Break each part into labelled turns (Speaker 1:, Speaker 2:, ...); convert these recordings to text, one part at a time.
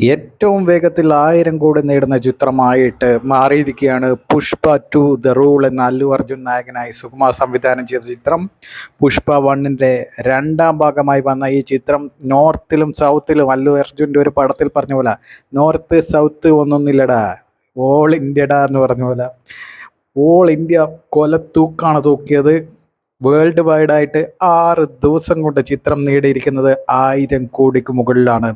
Speaker 1: ഏറ്റവും വേഗത്തിൽ ആയിരം കോടി നേടുന്ന ചിത്രമായിട്ട് മാറിയിരിക്കുകയാണ് പുഷ്പ ടു ദ റൂൾ എന്ന അല്ലു അർജുൻ നായകനായി സുകുമാർ സംവിധാനം ചെയ്ത ചിത്രം. പുഷ്പ വണ്ണിന്റെ രണ്ടാം ഭാഗമായി വന്ന ഈ ചിത്രം നോർത്തിലും സൗത്തിലും അല്ലു അർജുന്റെ ഒരു പടത്തിൽ പറഞ്ഞ പോലെ നോർത്ത് സൗത്ത് ഒന്നൊന്നില്ലടാ ഓൾ ഇന്ത്യടാ എന്ന് പറഞ്ഞ പോലെ. ഓൾ ഇന്ത്യ കൊല കൊലത്തൂക്കാണ് തൂക്കിയത്. വേൾഡ് വൈഡ് ആയിട്ട് ആറ് ദിവസം കൊണ്ട് ചിത്രം നേടിയിരിക്കുന്നത് ആയിരം കോടിക്ക് മുകളിലാണ്.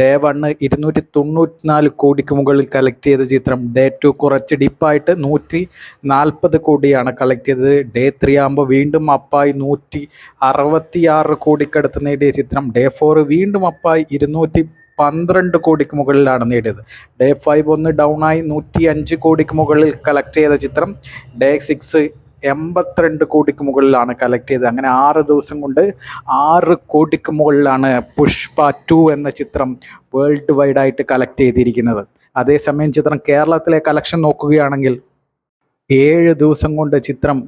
Speaker 1: ഡേ വണ്ണ് ഇരുന്നൂറ്റി തൊണ്ണൂറ്റിനാല് കോടിക്ക് മുകളിൽ കളക്ട് ചെയ്ത ചിത്രം. ഡേ ടു കുറച്ച് ഡിപ്പായിട്ട് നൂറ്റി നാൽപ്പത് കോടിയാണ് കളക്ട് ചെയ്തത്. ഡേ ത്രീ ആകുമ്പോൾ വീണ്ടും അപ്പായി നൂറ്റി അറുപത്തി ആറ് കോടിക്കടുത്ത് നേടിയ ചിത്രം. ഡേ ഫോർ വീണ്ടും അപ്പായി ഇരുന്നൂറ്റി പന്ത്രണ്ട് കോടിക്ക് മുകളിലാണ് നേടിയത്. ഡേ ഫൈവ് ഒന്ന് ഡൗൺ ആയി നൂറ്റി അഞ്ച് കോടിക്ക് മുകളിൽ കളക്ട് ചെയ്ത ചിത്രം. ഡേ സിക്സ് എൺപത്തിരണ്ട് കോടിക്ക് മുകളിലാണ് കളക്ട് ചെയ്തത്. അങ്ങനെ ആറ് ദിവസം കൊണ്ട് ആറ് കോടിക്ക് മുകളിലാണ് പുഷ്പ ടു എന്ന ചിത്രം വേൾഡ് വൈഡ് ആയിട്ട് കളക്ട് ചെയ്തിരിക്കുന്നത്. അതേസമയം ചിത്രം കേരളത്തിലെ കളക്ഷൻ നോക്കുകയാണെങ്കിൽ ഏഴ് ദിവസം കൊണ്ട് ചിത്രം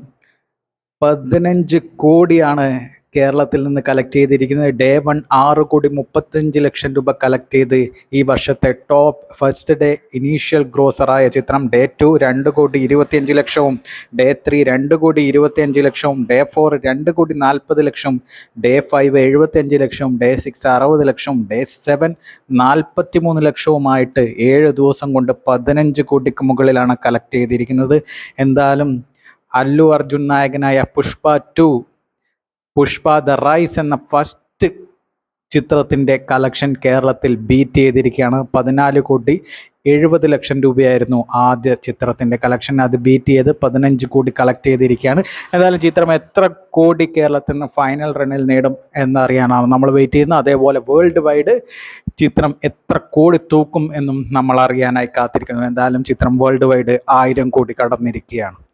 Speaker 1: പതിനഞ്ച് കോടിയാണ് കേരളത്തിൽ നിന്ന് കളക്ട് ചെയ്തിരിക്കുന്നത് ഡേ വൺ ആറ് കോടി മുപ്പത്തഞ്ച് ലക്ഷം രൂപ കളക്ട് ചെയ്ത് ഈ വർഷത്തെ ടോപ്പ് ഫസ്റ്റ് ഡേ ഇനീഷ്യൽ ഗ്രോസറായ ചിത്രം ഡേ ടു രണ്ട് കോടി ഇരുപത്തിയഞ്ച് ലക്ഷവും ഡേ ത്രീ രണ്ട് കോടി ഇരുപത്തിയഞ്ച് ലക്ഷവും ഡേ ഫോർ രണ്ട് കോടി നാൽപ്പത് ലക്ഷം ഡേ ഫൈവ് എഴുപത്തിയഞ്ച് ലക്ഷം ഡേ സിക്സ് അറുപത് ലക്ഷം ഡേ സെവൻ നാൽപ്പത്തി മൂന്ന് ലക്ഷവുമായിട്ട് ഏഴ് ദിവസം കൊണ്ട് പതിനഞ്ച് കോടിക്ക് മുകളിലാണ് കളക്ട് ചെയ്തിരിക്കുന്നത്. എന്തായാലും അല്ലു അർജുൻ നായകനായ Pushpa two Pushpa the rise എന്ന ഫസ്റ്റ് ചിത്രത്തിന്റെ കളക്ഷൻ കേരളത്തിൽ ബീറ്റ് ചെയ്തിരിക്കുകയാണ്. പതിനാല് കോടി എഴുപത് ലക്ഷം രൂപയായിരുന്നു ആദ്യ ചിത്രത്തിന്റെ കളക്ഷൻ അത് ബീറ്റ് ചെയ്ത് പതിനഞ്ച് കോടി കളക്ട് ചെയ്തിരിക്കുകയാണ്. എന്തായാലും ചിത്രം എത്ര കോടി കേരളത്തിൽ നിന്ന് ഫൈനൽ റണ്ണിൽ നേടും എന്നറിയാനാണ് നമ്മൾ വെയിറ്റ് ചെയ്യുന്നത്. അതേപോലെ വേൾഡ് വൈഡ് ചിത്രം എത്ര കോടി തൂക്കും എന്നും നമ്മൾ അറിയാനായി കാത്തിരിക്കുന്നു. എന്തായാലും ചിത്രം വേൾഡ് വൈഡ് ആയിരം കോടി കടന്നിരിക്കുകയാണ്.